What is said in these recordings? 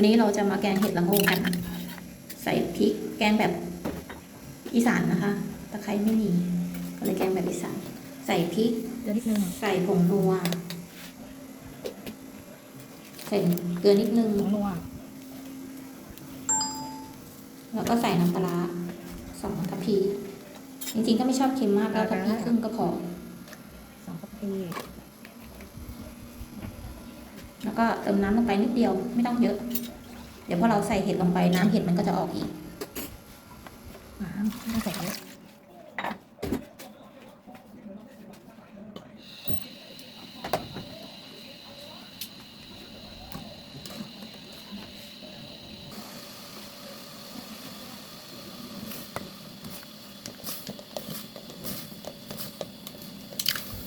วันนี้เราจะมาแกงเห็ดละโงกกัน ใส่พริกแกงแบบอีสานนะคะ ตะไคร้ไม่มีก็เลยแกงแบบอีสาน ใส่พริกเดี๋ยวนิดนึงใส่ผงนัว ใส่เกลือนิดนึงผงนัว แล้วก็ใส่น้ำปลาร้าสองทัพพี จริงๆ ถ้าไม่ชอบเค็มมากก็ทัพพีครึ่งก็พอสองทัพพีแล้วก็เติมน้ำลงไปนิดเดียวไม่ต้องเยอะเดี๋ยวพอเราใส่เห็ดลงไปน้ำเห็ดมันก็จะออกอีกน้ำไม่ต้องใส่เยอะ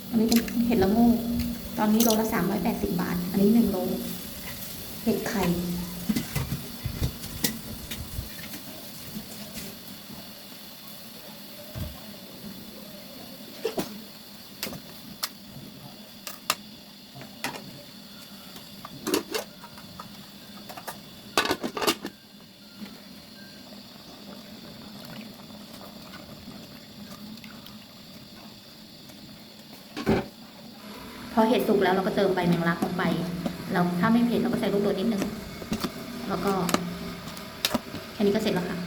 อันนี้เป็นเห็ดละโงูตอนนี้โลละสามร้อยแปดสิบบาท อันนี้หนึ่งโล เห็ดไข่ พอเห็ดสุกแล้วเราก็เติมใบแมงลักลงไป เราถ้าไม่เผ็ดเราก็ใส่ลูกโดดนิดนึง แล้วก็ แค่นี้ก็เสร็จแล้วค่ะ